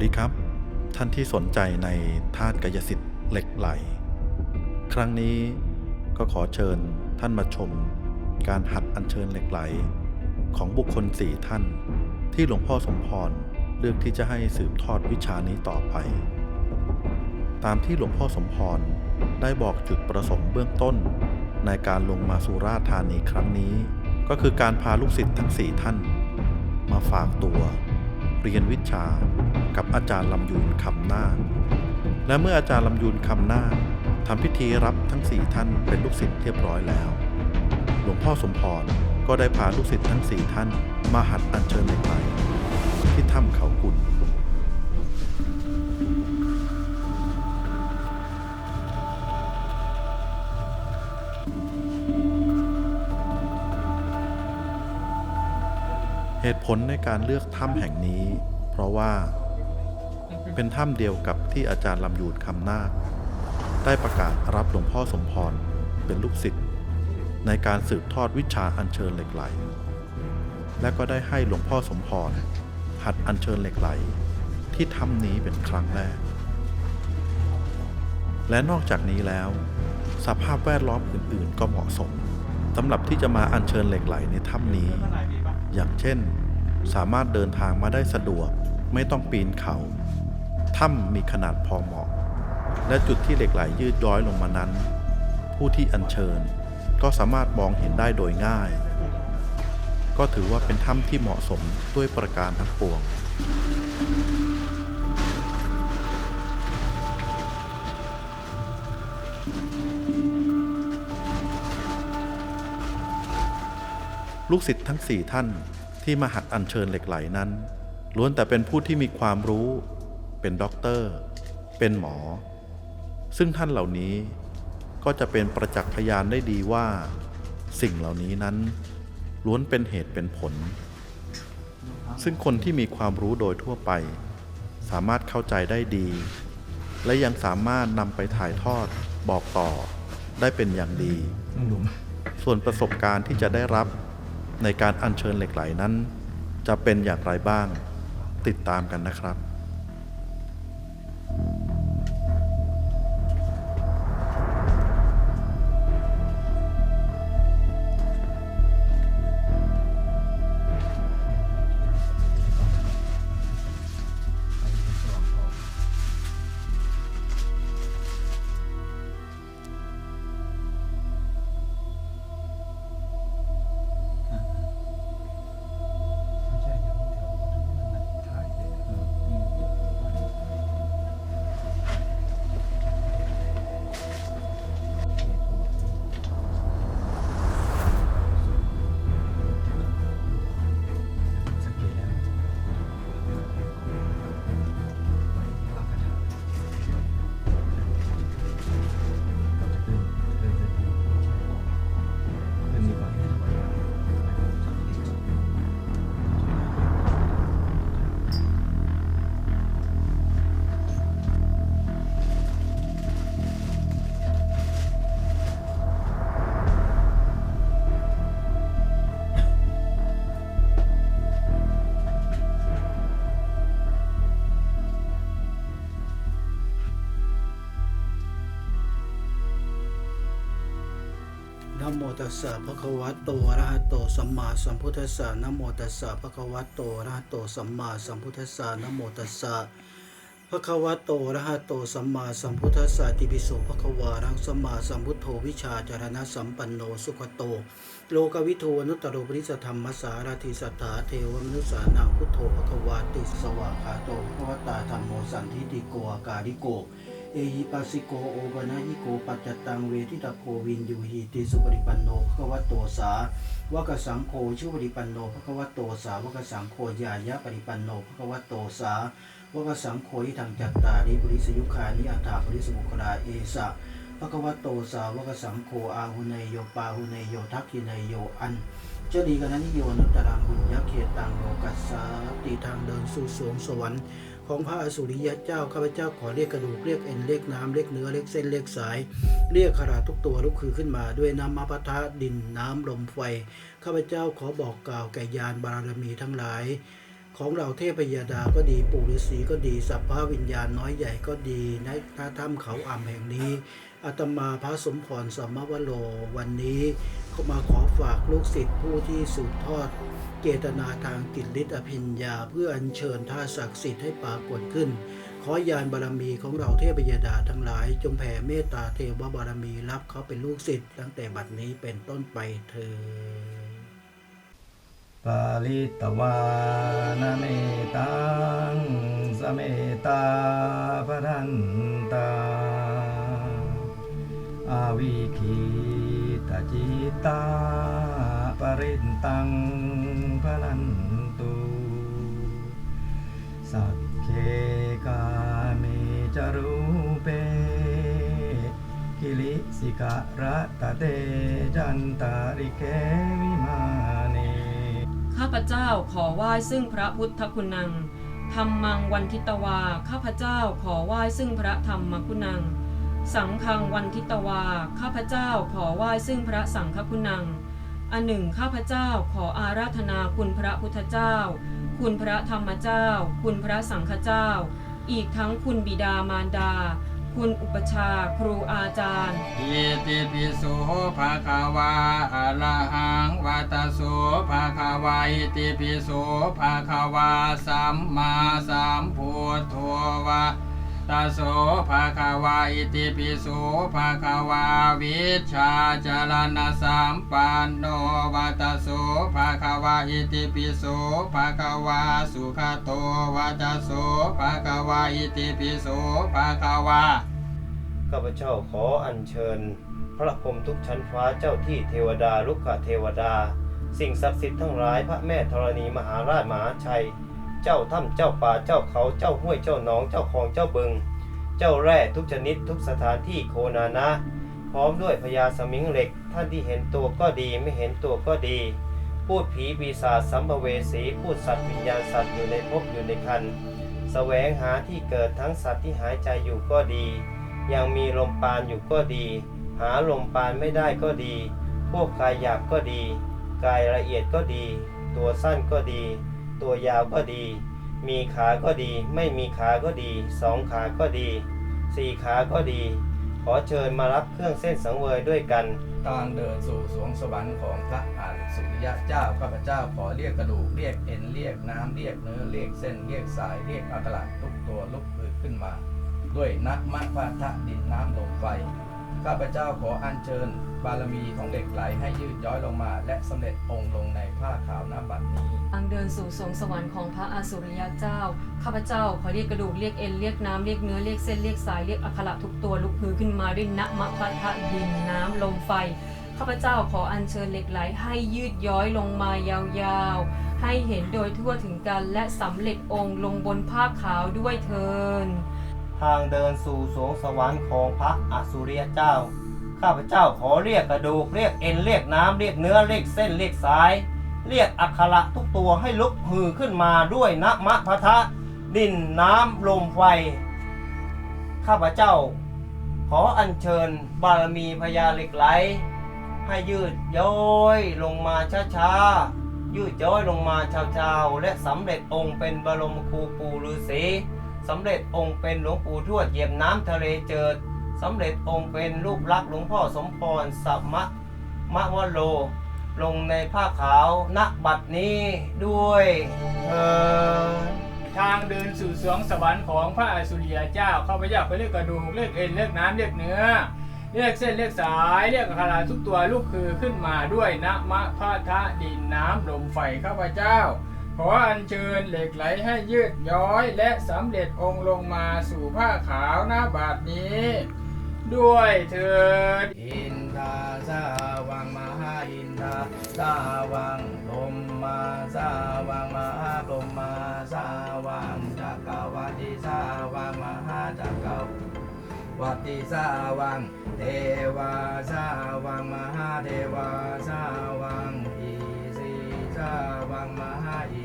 วัสดีครับ ท่านที่สนใจในธาตุกายสิทธิ์เหล็กไหล ครั้งนี้ก็ขอเชิญท่านมาชม การหัดอัญเชิญเหล็กไหล ของบุคคลสี่ท่าน ที่หลวงพ่อสมพรเลือกที่จะให้สืบทอดวิชานี้ต่อไป ตามที่หลวงพ่อสมพรได้บอกจุดประสงค์เบื้องต้น ในการลงมาสุราษฎร์ธานีครั้งนี้ ก็คือการพาลูกศิษย์ทั้งสี่ท่าน มาฝากตัว เรียนวิชากับอาจารย์ลำยูนคำหน้าคและเมื่ออาจารย์ลำยูนคำหน้าคทำพิธีรับทั้งสี่ท่านเป็นลูกศิษย์เรียบร้อยแล้ว หลวงพ่อสมพรก็ได้พาลูกศิษย์ทั้งสี่ท่านมาหัดอัญเชิญเหล็กไหลที่ถ้ำเขากุ่น เหตุผลในการเลือกถ้ำแห่งนี้ เพราะว่า เป็นถ้ำเดียวกับที่อาจารย์ลำยูนคำนาคได้ประกาศรับหลวงพ่อสมพรเป็นลูกศิษย์ในการสืบทอดวิชาอัญเชิญเหล็กไหล และก็ได้ให้หลวงพ่อสมพรหัดอัญเชิญเหล็กไหล ที่ถ้ำนี้เป็นครั้งแรก และนอกจากนี้แล้ว สภาพแวดล้อมอื่น ๆ ก็เหมาะสมสำหรับที่จะมาอัญเชิญเหล็กไหลในถ้ำนี้ อย่างเช่น สามารถเดินทางมาได้สะดวกไม่ต้องปีนเขาถ้ำมีขนาดพอเหมาะ และจุดที่เหล็กไหลยืดย้อยลงมานั้น ผู้ที่อัญเชิญก็สามารถมองเห็นได้โดยง่าย ก็ถือว่าเป็นถ้ำที่เหมาะสมด้วยประการทั้งปวง ลูกศิษย์ทั้งสี่ท่านที่มาหัดอัญเชิญเหล็กไหลนั้น ล้วนแต่เป็นผู้ที่มีความรู้ เป็นด็อกเตอร์ เป็นหมอ ซึ่งท่านเหล่านี้ก็จะเป็นประจักษ์พยานได้ดีว่า สิ่งเหล่านี้นั้น ล้วนเป็นเหตุเป็นผล ซึ่งคนที่มีความรู้โดยทั่วไป สามารถเข้าใจได้ดี และยังสามารถนำไปถ่ายทอดบอกต่อได้เป็นอย่างดี ส่วนประสบการณ์ที่จะได้รับ ในการอัญเชิญเหล็กไหลนั้น จะเป็นอย่างไรบ้างติดตามกันนะครับ ตัสสะภะคะวะโตอะระหะโตสัมมาสัมพุทธัสสะนะโมตัสสะภะคะวะโตอะระหะโตสัมมาสัมพุทธัสสะนะโมตัสสะภะคะวะโตอะระหะโตสัมมาสัมพุทธัสสะติปิโสภะคะวารังสัมมาสัมพุทโธวิชาจารณะสัมปันโนสุขโต โลกวิทูอนุตตรโรปนิสธรรมสารทิสัทธาเทวมนุสานังพุทโธภะคะวาติสวากขาโตภะคะวตาธรรมโมสันทิติโกอาการิโก เอหิปัสสิโกโอบนะหิโกปัจจตังเวทิตาโพวินยูหิติสุปริปันโนภควตโตสาวกสังโฆชุปริปันโนภควตโตสาวกสังโฆยายะปริปันโนภควตโตสาวกสังโฆทิทางจัตตาริปุริสยุคานิอัตถาปุริสมุขลาเอสะภควตโตสาวกสังโฆอาหุเนยโยปาหุเนยโยทักขิเนยโยอันเจดีกันนิโยนุตตรังบุญยเขตังโลกัสสาติทางเดินสู่สวงสวรรค์ ของพระอสุริยะเจ้าข้าพเจ้าขอเรียกกระดูกเรียกเอ็นเรียกน้ำเรียกเนื้อเรียกเส้นเรียกสาย เรียกขราทุกตัวลุกคือขึ้นมาด้วยน้ำมะพทะดินน้ำลมไฟข้าพเจ้าขอบอกกล่าวแก่ยานบารมีทั้งหลาย ของเราเทพยดาก็ดีปู่ฤาษีก็ดีสัพพวิญญาณน้อยใหญ่ก็ดีในท่าถ้ำเขาอ่ำแห่งนี้อาตมาพระสมพรสัมมวโรวันนี้ก็มาขอฝากลูกศิษย์ผู้ที่สืบทอด เจตนาทางกิจฤทธิ์อภิญญา เพื่ออัญเชิญท่าศักดิ์สิทธิ์ให้ปรากฏขึ้น ขอยานบารมีของเราเทพยดาทั้งหลาย จงแผ่เมตตาเทวบารมีรับเขาเป็นลูกศิษย์ตั้งแต่บัดนี้เป็นต้นไปเธอญปาลิตวานาเมตังสเมตาปรันตา อาวิคิตจิตาปรินตัง สักเคกาเมจรูเป กิลิสิการะตะเตจันตาริเกวิมาเนข้าพเจ้าขอไหว้ซึ่งพระพุทธคุณังธรรมังวันทิตวา ข้าพเจ้าขอไหว้ซึ่งพระธรรมคุณัง สังฆังวันทิตวา ข้าพเจ้าขอไหว้ซึ่งพระสังฆคุณัง อันหนึ่งข้าพเจ้าขออาราธนาคุณพระพุทธเจ้า คุณพระธรรมเจ้า คุณพระสังฆเจ้า อีกทั้งคุณบิดามารดา คุณอุปชาครูอาจารย์ อิติปิโสภะคะวาอะระหังวัตโสภะคะวาอิติปิโสภะคะวาสัมมาสัมพุทโธวะ ตะโสภะคะวาอิติปิโสภะคะวาวิชาจารณสัมปันโนวัตโสภะคะวาอิติปิโสภะคะวาสุขโตวัตโสภะคะวาอิติปิโสภะคะวาข้าพเจ้าขออัญเชิญ พระพรหมทุกชั้นฟ้าเจ้าที่เทวดาลุกขเทวดา สิ่งศักดิ์สิทธิ์ทั้งหลายพระแม่ธรณีมหาราชมหาชัย เจ้าถ้ำเจ้าป่าเจ้าเขาเจ้าห้วยเจ้าหนองเจ้าคลองเจ้าบึง เจ้าแร่ทุกชนิดทุกสถานที่โคนานะ พร้อมด้วยพญาสมิงเหล็ก ท่านที่เห็นตัวก็ดีไม่เห็นตัวก็ดี พูดผีปีศาจสัมภเวสีพูดสัตว์วิญญาณสัตว์อยู่ในภพอยู่ในคันแสวงหาที่เกิดทั้งสัตว์ที่หายใจอยู่ก็ดี ยังมีลมปานอยู่ก็ดี หาลมปานไม่ได้ก็ดี พวกกายหยาบก็ดี กายละเอียดก็ดี ตัวสั้นก็ดี ตัวยาวก็ดี มีขาก็ดี ไม่มีขาก็ดี สองขาก็ดี สี่ขาก็ดี ขอเชิญมารับเครื่องเส้นสังเวยด้วยกัน ทางเดินสู่สวงสวรรค์ของพระอานสุริยะเจ้าข้าพเจ้าขอเรียกกระดูกเรียกเอ็นเรียกน้ำเรียกเนื้อเรียกเส้นเรียกสายเรียกอักขระทุกตัวลุกขึ้นมา ด้วยนักมะพะทะดินน้ำลมไฟ ข้าพเจ้าขออัญเชิญ บารมีของเหล็กไหลให้ยืดย้อยลงมา และสำเร็จองค์ลงในผ้าขาวน้ำบัดนี้ทางเดินสู่สวงสวรรค์ของพระอสุริยะเจ้า ข้าพเจ้าขอเรียกกระดูกเรียกเอ็นเรียกน้ำเรียกเนื้อเรียกเส้นเรียกสายเรียกอักขระทุกตัวลุกฮือขึ้นมาด้วยนะมะพะทะดินน้ำลมไฟข้าพเจ้าขออัญเชิญเหล็กไหลให้ยืดย้อยลงมายาวๆ ให้เห็นโดยทั่วถึงกันและสำเร็จองค์ลงบนผ้าขาวด้วยเทิน ทางเดินสู่สวงสวรรค์ของพระอสุริยเจ้า ข้าพเจ้าขอเรียกกระดูกเรียกเอ็นเรียกน้ำเรียกเนื้อเรียกเส้นเรียกสาย เรียกอักขระทุกตัวให้ลุกฮือขึ้นมาด้วยนะมะพะทะดินน้ำลมไฟ ข้าพเจ้า ขออัญเชิญบารมีพญาเหล็กไหล ให้ยืดย้อยลงมาช้าๆยืดย้อยลงมาเช้าๆและสำเร็จองค์เป็นบรมครูปู่ฤาษี สำเร็จองค์เป็นหลวงปู่ทวดเหยียบน้ำทะเลเจิดสำเร็จองค์เป็นรูปลักษณ์หลวงพ่อสมพรสัมมะมะวโล ลงในผ้าขาวณบัดนี้ด้วยเออทางเดินสู่สวงสวรรค์ของพระอสุริยเจ้าข้าพเจ้าไปเรียกกระดูกเรียกเอ็นเรียกน้ำเรียกเนื้อเรียกเส้นเรียกสายเรียกอัคราทุกตัวลูกคือขึ้นมาด้วยนะมะพะทะดินน้ำลมไฟข้าพเจ้า ขออัญเชิญเหล็กไหลให้ยืดย้อยและสำเร็จองค์ลงมาสู่ผ้าขาวหน้าบาทนี้ ด้วยเถิดอินทาสาวังมหาอินทาสาวังลมมาสาวังมหาลมมาสาวังจักรวาติสาวังมหาจักรวัติสาวังเทวาสาวังมหาเทวาสาวังอีสีสาวังมหาอี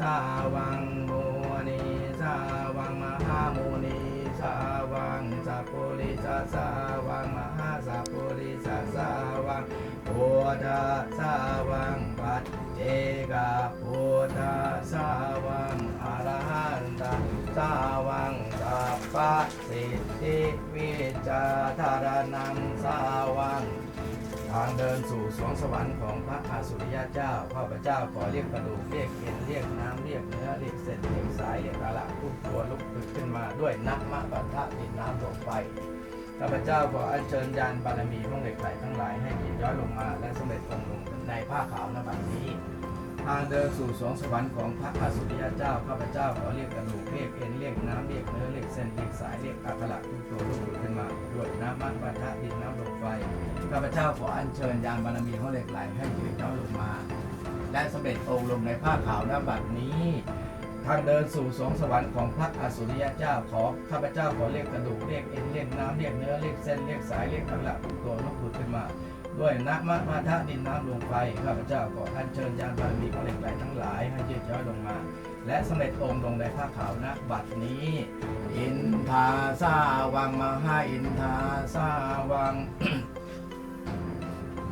สาวังโมนีสาวังมหาโมนีสาวังสัพพุริสสาวังมหาสัพพุริสสาวังพุทธสาวังปัจเจกพุทธสาวังอรหันตสาวังสัพพสิทธิวิจารนังสาวัง ทางเดินสู่สวงสวรรค์ของพระอาสุริยะเจ้าข้าพเจ้าขอเรียกกระดูกเรียกเอ็นเรียกน้ำเรียกเนื้อเรียกเส้นเรียกสายเรียกกะละทุกตัวลุกขึ้นมาด้วยนักมะปัทะดินน้ำลงไปข้าพเจ้าขออัญเชิญยานบารมีของเหล็กไหลทั้งหลายให้หยิบย้อยลงมา และสำเร็จองค์ลงในผ้าขาวณบัดนี้ ทางเดินสู่สวงสวรรค์ของพระอาสุริยเจ้าข้าพเจ้าขอเรียกกระดูกเรียกเอ็นเรียกน้ำเรียกเนื้อเรียกเส้นเรียกสายเรียกอัคระทุกตัวลุกขึ้นมาด้วยน้ำมันปะทะดินน้ำลมไฟข้าพเจ้าขออัญเชิญยานบารมีของเหล็กไหลให้ยืนย้อนลงมา และสำเร็จองค์ลงในผ้าขาวณบัดนี้ ทางเดินสู่สวงสวรรค์ของพระอสุริยเจ้าขอข้าพเจ้าขอเรียกกระดูกเรียกเอ็นเรียกน้ำเรียกเนื้อเรียกเส้นเรียกสายเรียกอัคระทุกตัวลุกขึ้นมา ด้วยนะมะพาทะดินน้ำลงไฟข้าพเจ้าขออัญเชิญยานบารมีของเหล็กไหลทั้งหลายให้ยืดย้อยลงมา และสำเร็จองค์ลงในผ้าขาวณบัดนี้ อินทาสาวังมหาอินทาสาวัง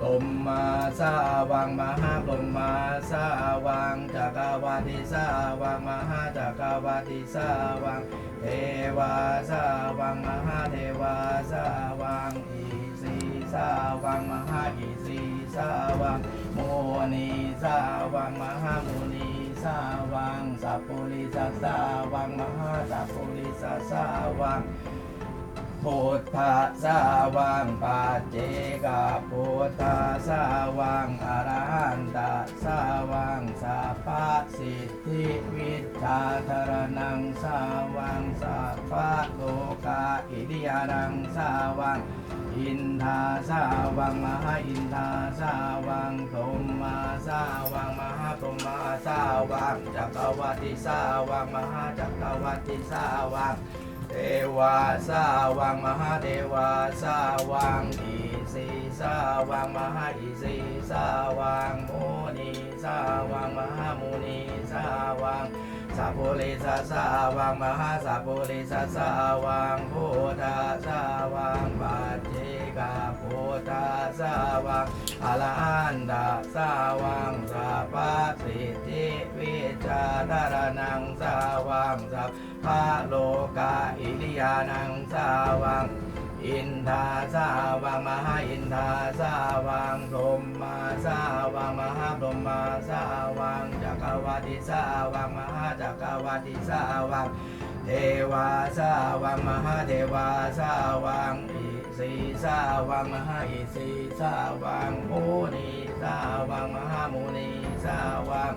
ลมมาสาวังมหาลมมาสาวังจักรวาติสาวังมหาจักรวาติสาวัง เทวาสาวังมหาเทวาสาวังอี สาวังมหาอิสีสาวังโมนีสาวังมหามุนีสาวังสัพพุริสัสสาวังมหาสัพพุริสัสสาวัง พุทธะสาวังปัจเจกพุทธะสาวังอรหันตสาวังสัพพสิทธิวิชาธรนังสาวังสัพพโลกาอิริยานังสาวังอินทาสาวังมหาอินทาสาวังพรหมาสาวังมหาพรหมาสาวังจักรวาติสาวังมหาจักรวาติสาวัง เทวาสาวังมหาเทวาสาวังอิสีสาวังมหาอิสีสาวังโมนีสาวังมหาโมนีสาวังสัพพุริสสาวังมหาสัพพุริสสาวังพุทธาสาวังปัจเจ กพุทธาสาวังอรหันตสาวังสัพพสิทธิวิจาธารนังสาวังสัพพะโลกาอิริยานังสาวังอินทาสาวังมหาอินทาสาวังพรหมาสาวังมหาพรหมาสาวังจักรวาติสาวังมหาจักรวาติสาวังเทวาสาวังมหาเทวาสาวังอิ สีสาวังมหาอิสีสาวังโมนีสาวังมหาโมนีสาวัง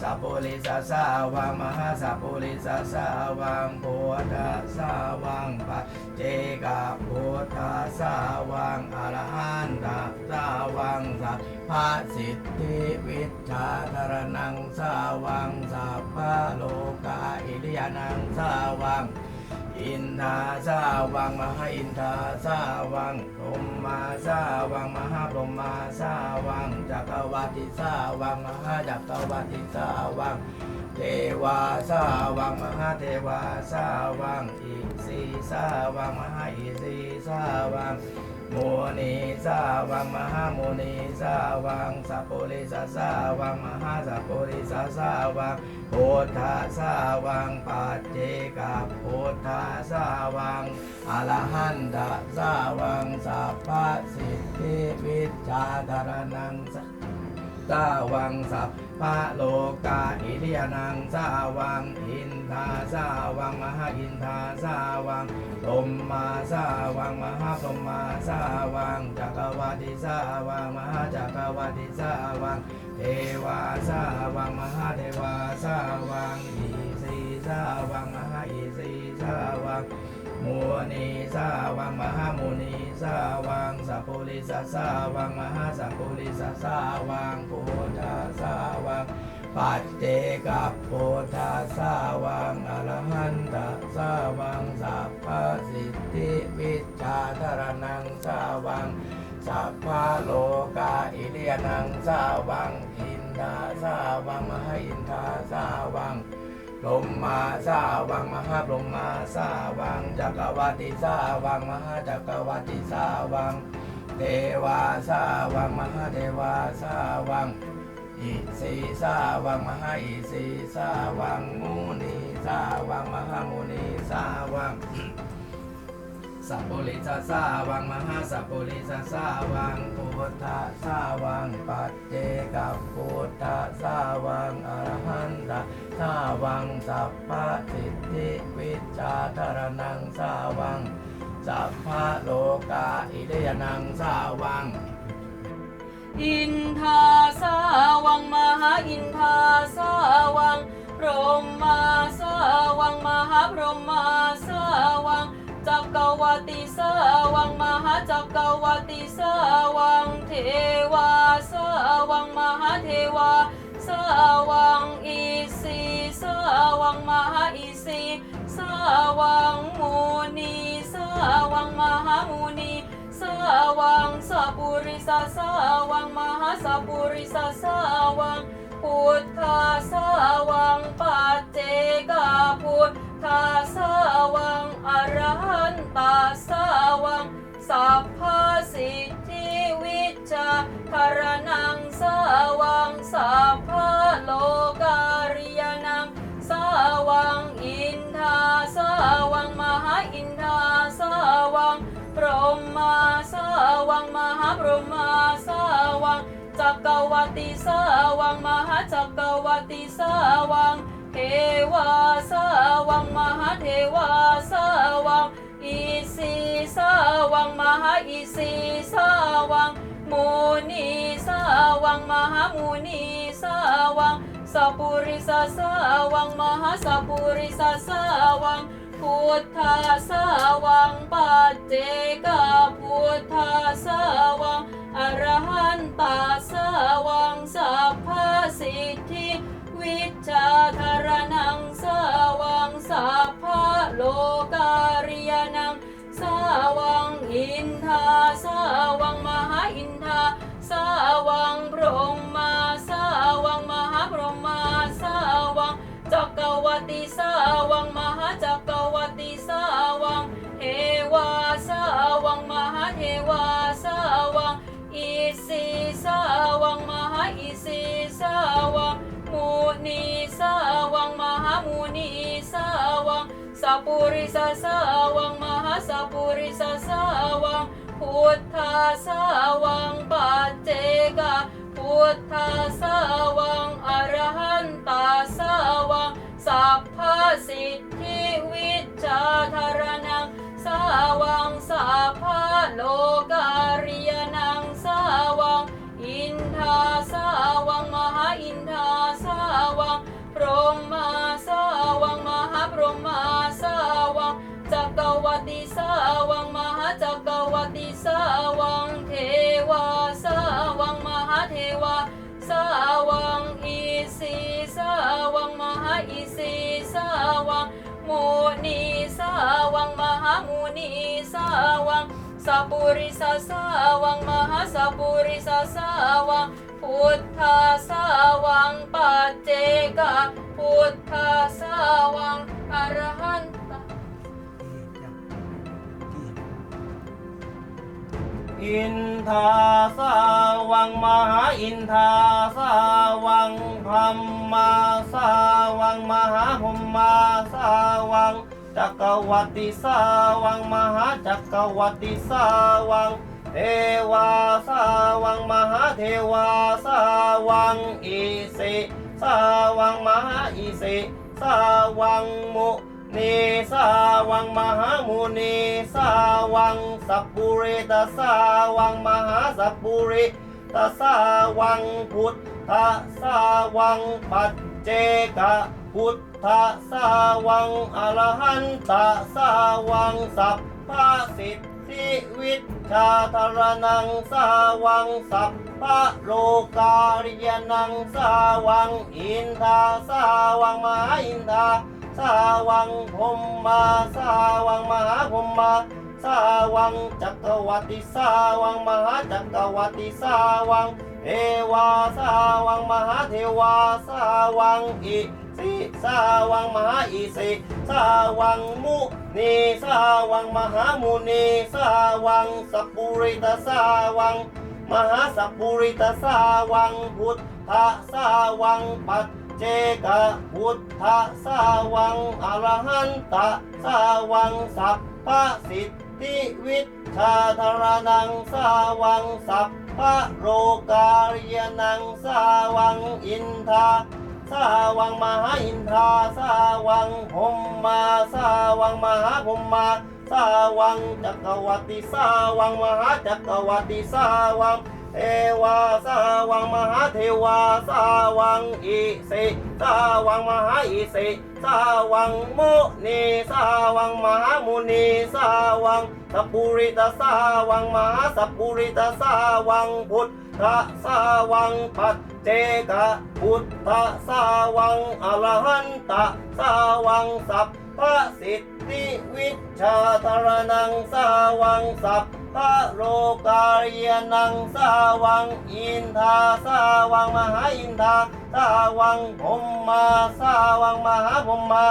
สัพพุริสสาวังมหาสัพพุริสสาวังโพธสาวังปัจเจกโพธสาวังอรหันตสาวังสัพพสิทธิวิชาธรนังสาวังสัพพโลกาอิริยานังสาวัง อินทาสาวังมหาอินทาสาวังพรมมาสาวังมหาพรมมาสาวังจักรวาติสาวังมหาจักรวาติสาวังเทวาสาวังมหาเทวาสาวังอิสีสาวังมหาอิสีสาวัง โมนีสาวังมหาโมนีสาวังสัพพุริสาสาวังมหาสัพพุริสาสาวังพุทธาสาวังปัจเจกพุทธาสาวังอรหันตสาวังสัพพสิทธิวิชาธารนังส สาวังสัพพะโลกาอิริยานังสาวังอินทาสาวังมหาอินทาสาวังลมมาสาวังมหาพรหมาสาวังจักรวาติสาวังมหาจักรวาติสาวังเทวาสาวังมหาเทวาสาวังอีสีสาวังมหาอีสีสาวัง มนีสาวังมหาโมนีสาวังสัพพุริสสาวังมหาสัพพุริสสาวังพุทธาสาวังปัจเจกับพุทธาสาวังอรหันตสาวังสัพพสิทธิวิชาธารนังสาวังสัพพะโลกาอิเลียนังสาวังอินทาสาวังมหาอินทาสาวัง ลมมาสาวังมหาลมมาสาวังจักรวาติสาวังมหาจักรวาติสาวัง เทวาสาวังมหาเทวาสาวัง อิสีสาวังมหาอิสีสาวังมุนีสาวังมหามุนีสาวัง สัพพุริสสาวังมหาสัพพุริสสาวังพุทธสาวังปัจเจกับพุทธสาวังอรหันตสาวังสัพพะสิทธิวิชาธารนังสาวังสัพพะโลกาอิเดยนังสาวัง อินทาสาวังมหาอินทาสาวังพรหมาสาวังมหาพรหมาสาวัง จักรวติสาวังมหาจักรวติสาวังเทวาสาวังมหาเทวาสาวังอีสีสาวังมหาอีสีสาวังมุนีสาวังมหามุนีสาวังสัพปุริสสาวังมหาสัพปุริสสาวังพุทธาสาวังปัจเจกาพุทธาสาวังอรหันตาสาวังสัพพสิทธิวิชาคารนังสาวังสัพพโลการิยนังสาวังอินทาสาวังมหาอินทาสาวังพรหมาสาวังมหาพรหมาสาวังจักรวติสาวังมหาจักรวติสาวัง เทวาสาวังมหาเทวาสาวังอีสีสาวังมหาอีสีสาวังมุนีสาวังมหามุนีสาวังสัพุริสสาวังมหาสัพุริสสาวังพุทธาสาวังปัจเจกาพุทธาสาวังอรหันตาสาวังสัพพ ธารนังสาวังสัพพะโลการิยนังสาวังอินทาสาวังมหาอินทาสาวังพรหมาสาวังมหาพรหมาสาวังจักรวติสาวังมหาจักรวติสาวังเทวาสาวังมหาเทวาสาวังอีสีสาวังมหาอีสีสาวัง นีสาวังมหามุนีสาวังสัพปุริสสาวังมหาสัพปุริสสาวังพุทธาสาวังปัจเจกาพุทธาสาวังอรหันตาสาวังสัพพสิทธิวิชาธารนังสาวังสัพพโลการิยนัง อินทาสาวังมหาอินทาสาวังพรหมาสาวังมหาพรหมาสาวังจักรวติสาวังมหาจักรวติสาวังเทวาสาวังมหาเทวาสาวังอีสีสาวังมหาอีสีสาวังมุนีสาวังมหามุนีสาวัง สัพปุริสสาวังมหาสัพปุริสสาวังพุทธาสาวังปัจเจกพุทธาสาวังอรหันตอินทาสาวังมหาอินทาสาวังพรหมาสาวังมหาพรหมาสาวัง จักรวติสาวังมหาจักรวติสาวัง เทวาสาวังมหาเทวาสาวังอีสิสาวังมหาอีสิสาวังมุนีสาวังมหามุนีสาวังสัพปุริตสาวังมหาสัพปุริตสาวังพุทธสาวังปัจเจกพุทธ สาวังอรหันตสาวังสัพพสิทธิวิชาธรนังสาวังสัพพะโลการิยนังสาวังอินทาสาวังมหาอินทาสาวังพรหมาสาวังมหาพรหมาสาวังจักรวติสาวังมหาจักรวติสาวังเทวาสาวังมหาเทวาสาวังอิ สิสาวังมหาอิสิสาวังมุนีสาวังมหามุนีสาวังสัพปุริตสาวัง มหาสัพปุริตสาวังพุทธสาวังปัจเจกพุทธสาวังอรหันตสาวังสัพพะสิทธิวิชาธารนังสาวังสัพพะโรกาเรียนังสาวังอินทา สาวังมหาอินทราสาวังพมมาสาวังมหาพรหมาสาวังจักรวรรดิสาวังมหาจักรวรรดิสาวังเทวาสาวังมหาเทวาสาวังอิสิสาวังมหาอิสิสาวังมุนีสาวังมหามุนีสาวังสัพปุริตสาวังมหาสัพปุริตสาวังพุทธ สาวังปัจเจกพุทธสาวังอรหันตสาวังสัพพะสิทธิวิชาธรนังสาวังสัพพะโลกาเยนังสาวังอินทาสาวังมหาอินทาสาวังพมมาสาวังมหาพรหมา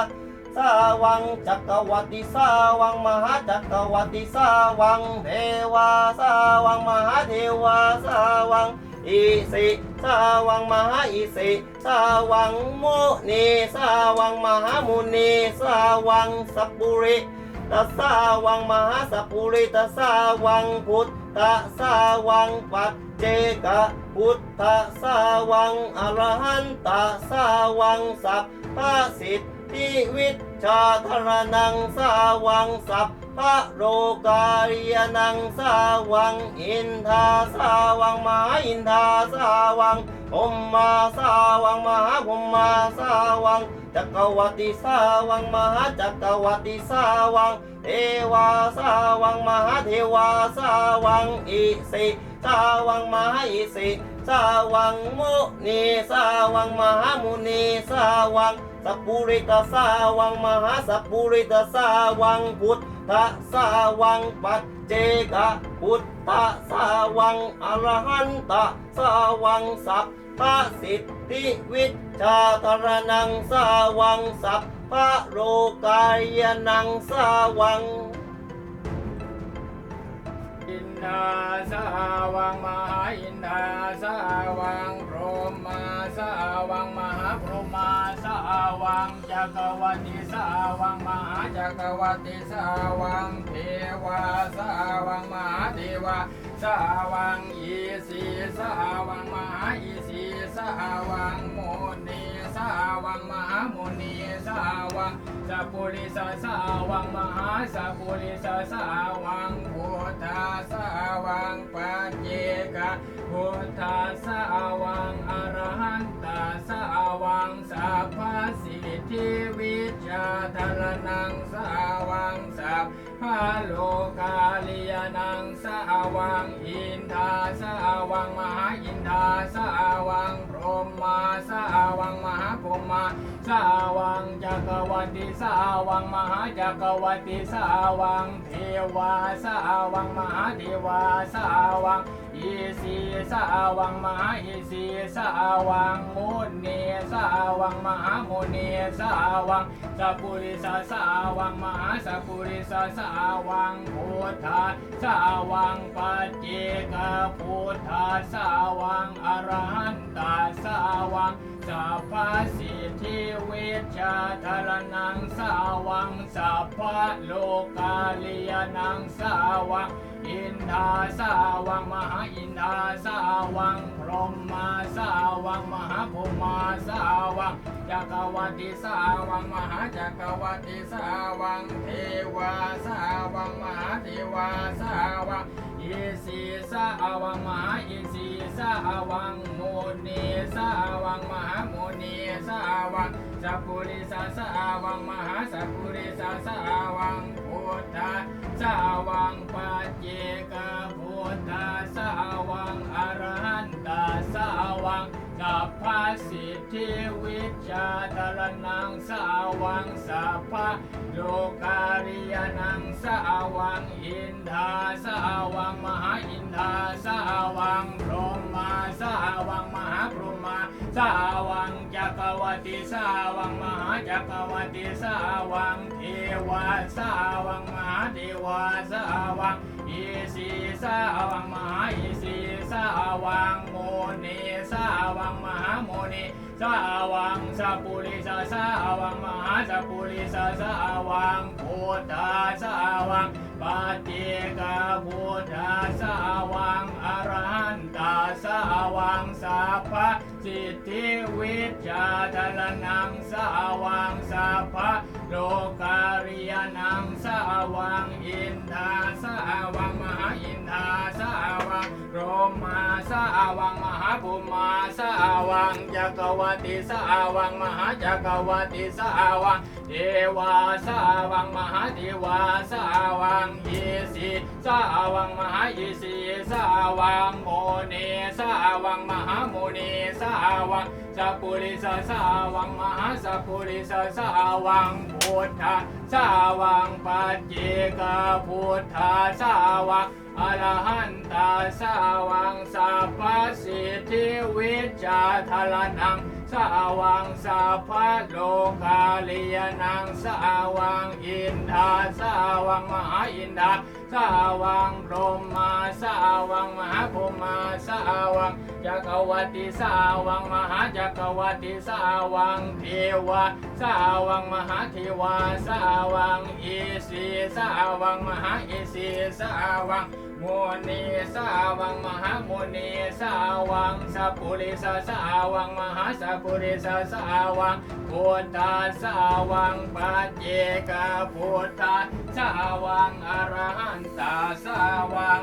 สาวังจักรวรรดิสาวังมหาจักรวรรดิสาวังเทวาสาวังมหาเทวาสาวังอิสิสาวังมหาอิสิสาวังมุนีสาวังมหามุนีสาวังสัพปุริตสาวังมหาสัพปุริตสาวังพุทธสาวังปัจเจกพุทธสาวังอรหันตสาวังสัพพสิทธ วิชาธรนังสาวังสัพพะโลกาเรียนังสาวัง อินทาสาวังมหาอินทาสาวังพรหมมาสาวังมหาพรหมาสาวังจักรวรรดิสาวังมหาจักรวรรดิสาวัง เทวาสาวังมหาเทวาสาวังอิสิสาวังมหาอิสิสาวังมุนีสาวังมหามุนีสาวัง สัพปุริตสาวังมหาสัพปุริตสาวังพุทธสาวังปัจเจกพุทธสาวังอรหันตสาวังสัพพสิทธิวิชาตรนังสาวังสัพพโรกายนังสาวังินาสาวังมหาอินทาสาวังพรหมาสาวังมหาพรหมาสาวังจักรวรรดิสาวังมหาจักรวรรดิสาวังเทวาสาวังมหาเทวาสาวังอีสีสาวังมหาอีสีสาวังโมนีาวังมหาโมนีสาวังสัพุริสสาวังมหาสัพุริสสาวังพุทธาสาวังปัจเจกพุทธาสาวังอรหันตสาวังสัพพสิทธิวิ ชาธารนังสาวังสัพพะโลกาลิยนังสาวังอินทาสาวังมหาอินทาสาวังพรหมมาสาวังมหาพรหมาสาวังจักรวรรดิสาวังมหาจักรวรรดิสาวังเทวาสาวังมหาเทวาสาวัง อีสีสาวังมหาอีสีสาวังมุนีสาวังมหามุนีสาวังสัพุริสสาวังมหาสัพุริสสาวังพุทธาสาวังปัจเจกพุทธาสาวังอรหันตาสาวังสัพพสิทธิวิชาธารนังสาวังสัพพโลกาลิยนังสาวัง อินทาสาวังมหาอินทาสาวังพรหมมาสาวังมหาพรหมาสาวัง จักรวรรดิสาวังมหาจักรวรรดิสาวังเทวาสาวังมหาเทวาสาวังอิสีสาวังมหาอิสีสาวังโมนีสาวังมหาโมนีสาวังสัพุริสสาวังมหาสัพุริสสาวังพุทธาสาวังปัจเจกพุทธาสาวังอรหันตสาวัง สัพพสิทธิวิชาตรนังสาวังสัพพะโลกาลิยนังสาวังอินทาสาวังมหาอินทาสาวังพรหมาสาวังมหาพรหมาสาวังจักรวติสาวังมหาจักรวติสาวังเทวาสาวังมหาเทวาสาวังอีสีสาวังมหาอีสี วังโมนีสาวังมหาโมนีสาวังสัพปุริสสาวังมหาสัพปุริสสาวังพุทธาสาวังปฏิกาพุทธาสาวังอรหันตาสาวังสัพพ สิทธิวิชาทลนังสาวังสัพพโลการิยนังสาวังอินทาสาวังมหาอินทาสาวังโรมาสาวังมหาภูมาสาวังจักรวติสาวังมหาจักรวติสาวัง เทวาสาวังมหาเทวาสาวังยีสีสาวังมหายีสีสาวังโมนีสาวังมหาโมนีสาวังสัพพุริสสาวังมหาสัพพุริสสาวังพุทธาสาวังปัจเจกพุทธาสาวังอรหันตาสาวังสัพพสิทธิวิชาทลนัง สาวังสาพะโลกาลียนังสาวังอินทาสาวังมหาอินทาสาวังพรหมาสาวังมหาพรหมาสาวัง จักรวติสาวังมหาจักรวติสาวังเทวาสาวังมหาเทวาสาวังอีสีสาวังมหาอีสีสาวังโมนีสาวังมหาโมนีสาวังสัพุริสสาวังมหาสัพุริสสาวังพุทธาสาวังปัจเจกพุทธาสาวังอรหันตาสาวัง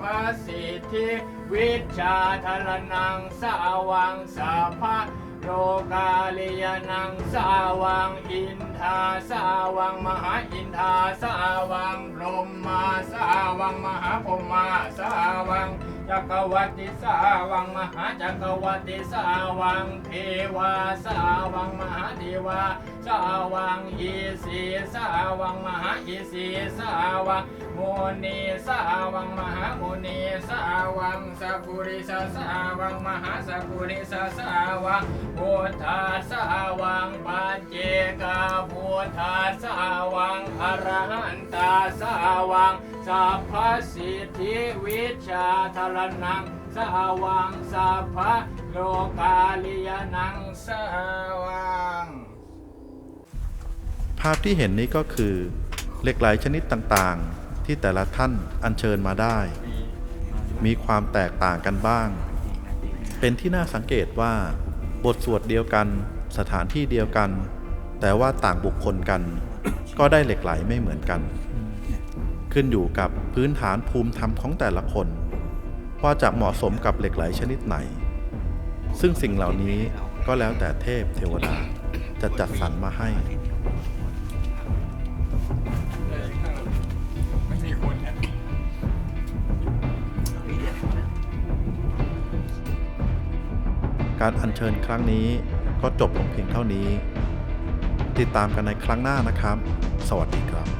พสิทธิวิชาทรนังสาวังสาพะโลกาลิยนังสาวังอินทาสาวังมหาอินทาสาวังพรหมาสาวังมหาพรหมาสาวัง จักรวติสาวังมหาจักรวติสาวังเทวาสาวังมหาเทวาสาวังอีสีสาวังมหาอีสีสาวังโมนีสาวังมหาโมนีสาวังสัพุริสสาวังมหาสัพุริสสาวังพุทธาสาวังปัจเจกพุทธาสาวังอรหันตาสาวัง สัพพสิทธิวิชาทลนังสาวังสัพพโลกาลิยนังสาวัง ภาพที่เห็นนี้ก็คือเหล็กไหลชนิดต่างๆ ที่แต่ละท่านอัญเชิญมาได้ มีความแตกต่างกันบ้าง เป็นที่น่าสังเกตว่า บทสวดเดียวกันสถานที่เดียวกัน แต่ว่าต่างบุคคลกัน ก็ได้เหล็กไหลไม่เหมือนกัน ขึ้นอยู่กับพื้นฐานภูมิธรรมของแต่ละคน ว่าจะเหมาะสมกับเหล็กไหลชนิดไหน ซึ่งสิ่งเหล่านี้ก็แล้วแต่เทพเทวดาจะจัดสรรมาให้การอัญเชิญครั้งนี้ก็จบลงเพียงเท่านี้ ติดตามกันในครั้งหน้านะครับ สวัสดีครับ